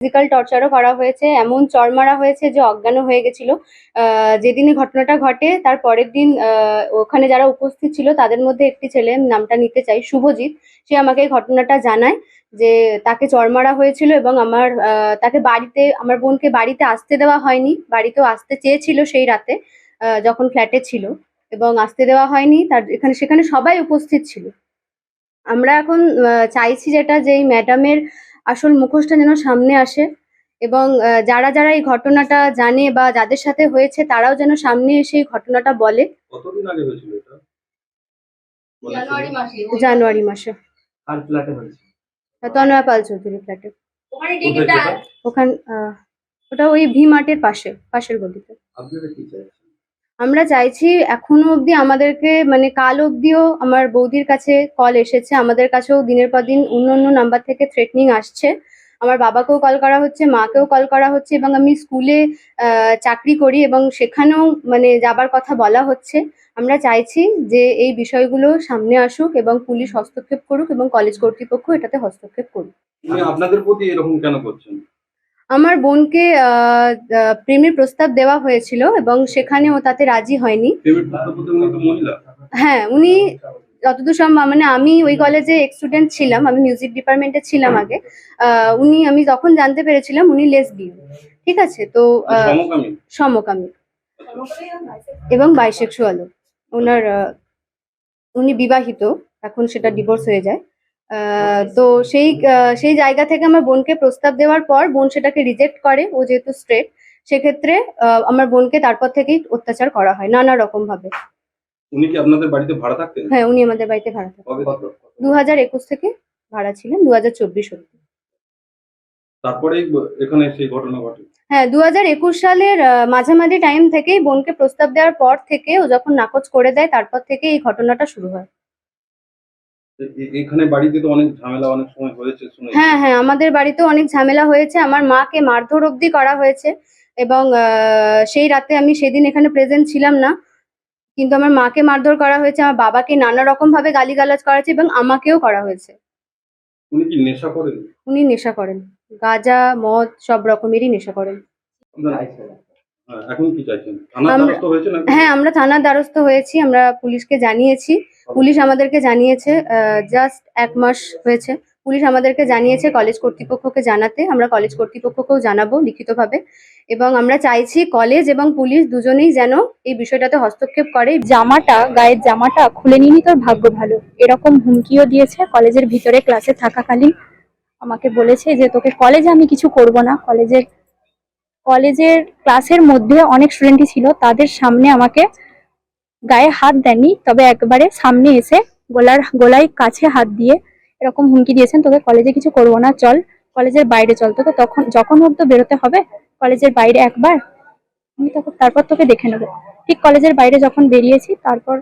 Physical টর্চারও করা হয়েছে এমন চড় মারা হয়েছে যে অজ্ঞান হয়ে গেছিল। আহ, যেদিনই ঘটনাটা ঘটে তার পরের দিন ওখানে যারা উপস্থিত ছিল তাদের মধ্যে একটি ছেলে নামটা নিতে চাই শুভজিৎ সে আমাকে এই ঘটনাটা জানায় যে তাকে চড় মারা হয়েছিল এবং আমার তাকে বাড়িতে আমার বোনকে বাড়িতে আসতে দেওয়া হয়নি বাড়িতেও আসতে চেয়েছিল সেই রাতে যখন ফ্ল্যাটে ছিল এবং আসতে দেওয়া হয়নি তার এখানে সেখানে সবাই উপস্থিত ছিল। আমরা এখন চাইছি যেটা যে এই ম্যাডামের আসল মুখোশটা যেন সামনে আসে এবং যারা যারা এই ঘটনাটা জানে বা যাদের সাথে হয়েছে তারাও যেন সামনে এসে এই ঘটনাটা বলে। কতদিন আগে হয়েছিল এটা? জানুয়ারি মাসে। আর ফ্ল্যাটে হয়েছে? তনয়া পাল চৌধুরী ফ্ল্যাটে? ওখান আহ, ওটা ওই ভি মার্টের পাশে পাশের গলিতে। আপনারা কি চাইছেন? আমরা চাইছি এখনও অবধি আমাদেরকে মানে কাল অবধিও আমার বৌদির কাছে কল এসেছে। আমাদের কাছেও দিনের পর দিন অন্য অন্য নাম্বার থেকে থ্রেটনিং আসছে। আমার বাবাকেও কল করা হচ্ছে, মাকেও কল করা হচ্ছে এবং আমি স্কুলে চাকরি করি এবং সেখানেও মানে যাবার কথা বলা হচ্ছে। আমরা চাইছি যে এই বিষয়গুলো সামনে আসুক এবং পুলিশ হস্তক্ষেপ করুক এবং কলেজ কর্তৃপক্ষ এটাতে হস্তক্ষেপ করুক। আপনাদের প্রতি এরকম কেন করছেন? আমার বোনকে প্রেমের প্রস্তাব দেওয়া হয়েছিল এবং সেখানে ও তাতে রাজি হয়নি। হ্যাঁ উনি যতদূর সম্ভব মানে আমি ওই কলেজে স্টুডেন্ট ছিলাম আমি মিউজিক ডিপার্টমেন্টে ছিলাম আগে। উনি আমি যখন জানতে পেরেছিলাম উনি লেস লেসবিয়ান ঠিক আছে? তো আহ, সমকামী? এবং বাইসেক্সুয়ালও ওনার উনি বিবাহিত এখন সেটা ডিভোর্স হয়ে যায়। তো সেই সেই জায়গা থেকে আমার বোনকে প্রস্তাব দেওয়ার পর বোন সেটাকে রিজেক্ট করে ও যেহেতু স্ট্রেট সেক্ষেত্রে আমার বোনকে তারপর থেকেই অত্যাচার করা হয় নানা রকম ভাবে। উনি কি আপনাদের বাড়িতে ভাড়া থাকতেন? হ্যাঁ উনি আমাদের বাড়িতে ভাড়া থাকেন কবে থেকে? দু হাজার একুশ থেকে ভাড়া ছিলেন দু হাজার চব্বিশ অব্দি তারপরেই এখানে সেই ঘটনা ঘটে। হ্যাঁ দু হাজার একুশ সালের মাঝামাঝি টাইম থেকেই বোনকে প্রস্তাব দেওয়ার পর থেকে ও যখন নাকচ করে দেয় তারপর থেকে এই ঘটনাটা শুরু হয়। এখানে বাড়িতে তো অনেক ঝামেলা অনেক সময় হয়েছে শুনে হ্যাঁ হ্যাঁ আমাদের বাড়িতেও অনেক ঝামেলা হয়েছে। আমার মাকে মারধর অব্দি করা হয়েছে এবং সেই রাতে আমি সেদিন এখানে প্রেজেন্ট ছিলাম না। কিন্তু আমার মাকে মারধর করা হয়েছে আমার বাবাকে নানা রকম ভাবে গালিগালাজ করা হয়েছে এবং আমাকেও করা হয়েছে। উনি কি নেশা করেন? উনি নেশা করেন। গাঁজা মদ সব রকমেরই নেশা করেন। এখন কি চাইছেন? থানার আমরা- দ্বারস্থ হয়েছে না হ্যাঁ আমরা থানার দ্বারস্থ হয়েছি আমরা পুলিশকে জানিয়েছি। পুলিশ আমাদেরকে জানিয়েছে জাস্ট এক মাস হয়েছে। পুলিশ আমাদেরকে জানিয়েছে কলেজ কর্তৃপক্ষকে জানাতে আমরা কলেজ কর্তৃপক্ষকেও জানাব লিখিতভাবে। এবং আমরা চাইছি কলেজ এবং পুলিশ দুজনেই যেন এই বিষয়টাতে হস্তক্ষেপ করে। জামাটা গায়ের জামাটা খুলে নিনি তোর ভাগ্য ভালো। এরকম হুমকিও দিয়েছে কলেজের ভিতরে ক্লাসে থাকাকালীন। আমাকে বলেছে যে তোকে কলেজে আমি কিছু করব না। কলেজের কলেজের ক্লাসের মধ্যে অনেক স্টুডেন্টই ছিল তাদের সামনে আমাকে গায়ে হাত দেননি তবে একবারে সামনে এসে গলার গলায় কাছে হাত দিয়ে এরকম হুমকি দিয়েছেন তোকে কলেজে কিছু করব না চল কলেজের বাইরে চল। তোকে তখন যখন হোক তো বেরোতে হবে কলেজের বাইরে একবার আমি তখন তারপর তোকে দেখে নেব। ঠিক কলেজের বাইরে যখন বেরিয়েছি তারপর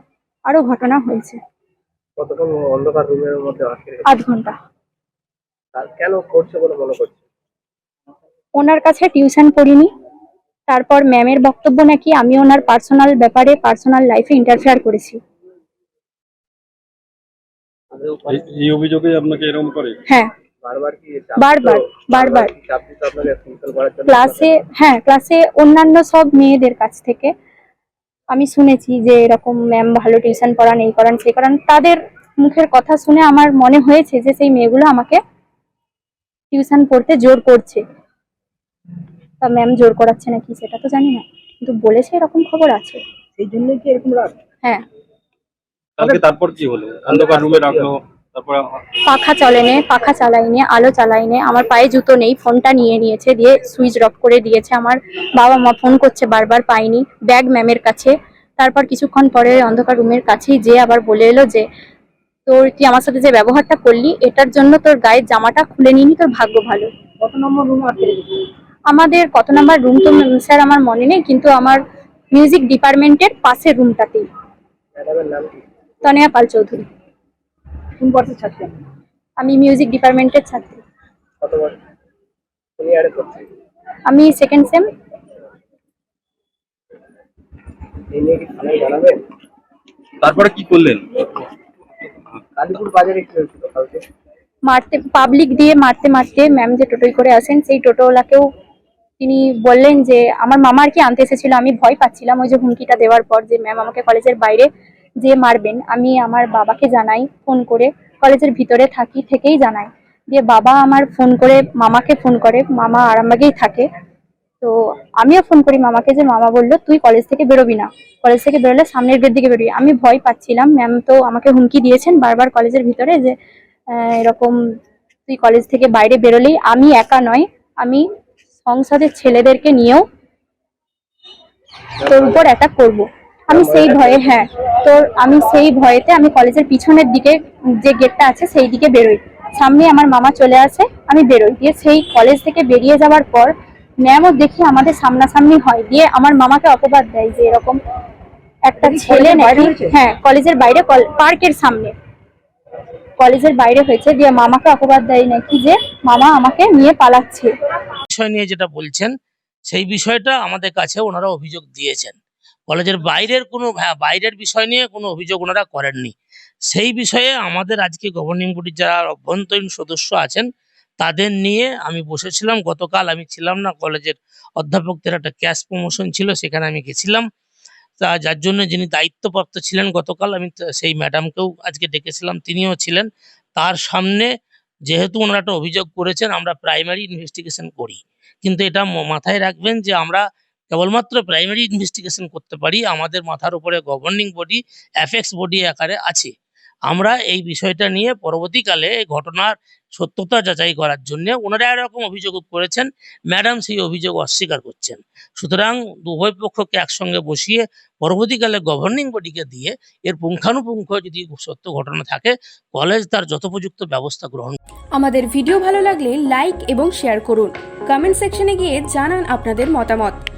আরও ঘটনা হয়েছে? আধ ঘণ্টা। কেন করছে বলে মনে করছে? ওনার কাছে টিউশন পড়িনি তারপর ম্যামের বক্তব্য নাকি আমি ওনার পার্সোনাল ব্যাপারে পার্সোনাল লাইফে ইন্টারফেয়ার করেছি। এই- এই অভিযোগে আপনাকে এরকম করে? হ্যাঁ। বারবার ক্লাসে হ্যাঁ ক্লাসে অন্যান্য সব মেয়েদের কাছ থেকে আমি শুনেছি যে এরকম ম্যাম ভালো টিউশন পড়ান এই করান সেই করান। তাদের মুখের কথা শুনে আমার মনে হয়েছে যে সেই মেয়েগুলো আমাকে টিউশন পড়তে জোর করছে। তা ম্যাম জোর করাচ্ছে নাকি সেটা তো জানি না কিন্তু বলেছে এরকম খবর আছে। সেই জন্যই কি এরকম রাগ? হ্যাঁ। কালকে তারপর কি হলো? অন্ধকার রুমে রাখল তারপর পাখা চলেনে পাখা চালাইনে আলো চালাইনে আমার পায়ে জুতো নেই ফোনটা নিয়ে নিয়েছে দিয়ে সুইচ অফ করে দিয়েছে আমার বাবা মা ফোন করছে বারবার পাইনি ব্যাগ ম্যামের কাছে। তারপর কিছুক্ষণ পরে অন্ধকার রুমের কাছেই যে আবার বলে এলো যে তোর তুই আমার সাথে যে ব্যবহারটা করলি এটার জন্য তোর গায়ের জামাটা খুলে নিনি তোর ভাগ্য ভালো। কত নম্বর রুম আটকে আমাদের কত নাম্বার রুম তো স্যার আমার মনে নেই কিন্তু আমার মিউজিক ডিপার্টমেন্টের পাশের রুমটাতেই তনয়া পাল চৌধুরী। কোন বর্ষের ছাত্রী? আমি মিউজিক ডিপার্টমেন্টের ছাত্রী। আমি সেকেন্ড সেম তারপরে কি করলেন? কালীপুর বাজারে কি হয়েছিল কালকে? মারতে পাবলিক দিয়ে মারতে মারতে ম্যাম যে টোটোই করে আসেন সেই টোটোওয়ালাকেও তিনি বললেন যে, আমার মামা আর কি আনতে এসেছিল? আমি ভয় পাচ্ছিলাম ওই যে হুমকিটা দেওয়ার পর যে ম্যাম আমাকে কলেজের বাইরে যে মারবেন, আমি আমার বাবাকে জানাই, ফোন করে কলেজের ভিতরে থাকি, থেকেই জানাই। দিয়ে বাবা আমার ফোন করে মামাকে ফোন করে, মামা আরামবাগেই থাকে। তো আমিও ফোন করি মামাকে যে, মামা বলল, তুই কলেজ থেকে বেরোবি না। কলেজ থেকে বেরোলে সামনের গেট দিকে বেরোবি। আমি ভয় পাচ্ছিলাম। ম্যাম তো আমাকে হুমকি দিয়েছেন বারবার কলেজের ভিতরে যে এরকম তুই কলেজ থেকে বাইরে বেরোলেই আমি একা নয়, আমি সংসদের ছেলেদেরকে নিয়েও তোর উপর অ্যাটাক করব। আমি সেই ভয়ে হ্যাঁ তোর আমি সেই ভয়েতে আমি কলেজের পিছনের দিকে যে গেটটা আছে সেই দিকে বেরোই। সামনে আমার মামা চলে আসে আমি বেরোই। দিয়ে সেই কলেজ থেকে বেরিয়ে যাওয়ার পর ম্যামও দেখি আমাদের সামনাসামনি হয়। দিয়ে আমার মামাকে অপবাদ দেয় যে এরকম একটা ছেলে নাকি হ্যাঁ কলেজের বাইরে পার্কের সামনে। কলেজের বাইরে হয়েছে। দিয়ে মামাকে অপবাদ দেয় নাকি যে মামা আমাকে নিয়ে পালাচ্ছে। বিষয় নিয়ে যেটা বলছেন সেই বিষয়টা আমাদের কাছে ওনারা অভিযোগ দিয়েছেন। কলেজের বাইরের কোনো হ্যাঁ, বাইরের বিষয় নিয়ে কোনো অভিযোগ ওনারা করেননি। সেই বিষয়ে আমাদের আজকে গভর্নিং বডির যারা অভ্যন্তরীণ সদস্য আছেন তাদের নিয়ে আমি বসেছিলাম। গতকাল আমি ছিলাম না কলেজের অধ্যাপকদের একটা ক্যাশ প্রমোশন ছিল সেখানে আমি গেছিলাম। তা যার জন্য যিনি দায়িত্বপ্রাপ্ত ছিলেন গতকাল আমি সেই ম্যাডামকেও আজকে ডেকেছিলাম তিনিও ছিলেন। তার সামনে যেহেতু ওনারা একটা অভিযোগ করেছেন, আমরা প্রাইমারি ইনভেস্টিগেশন করি। কিন্তু এটা মাথায় রাখবেন যে আমরা কেবলমাত্র প্রাইমারি ইনভেস্টিগেশন করতে পারি, আমাদের মাথার উপরে গভর্নিং বডি অ্যাফেক্স বডি আকারে আছে। আমরা এই বিষয়টা নিয়ে পরবর্তীকালে ঘটনার সত্যতা যাচাই করার জন্য ওনারা এরকম অভিযোগ করেছেন, ম্যাডাম সেই অভিযোগ অস্বীকার করছেন। সুতরাং উভয় পক্ষকে একসঙ্গে বসিয়ে পরবর্তীকালে গভর্নিং বডিকে দিয়ে এর পুঙ্খানুপুঙ্খ যদি সত্য ঘটনা থাকে কলেজ তার যথোপযুক্ত ব্যবস্থা গ্রহণ আমাদের ভিডিও ভালো লাগলে লাইক এবং শেয়ার করুন। কমেন্ট সেকশনে গিয়ে জানান আপনাদের মতামত।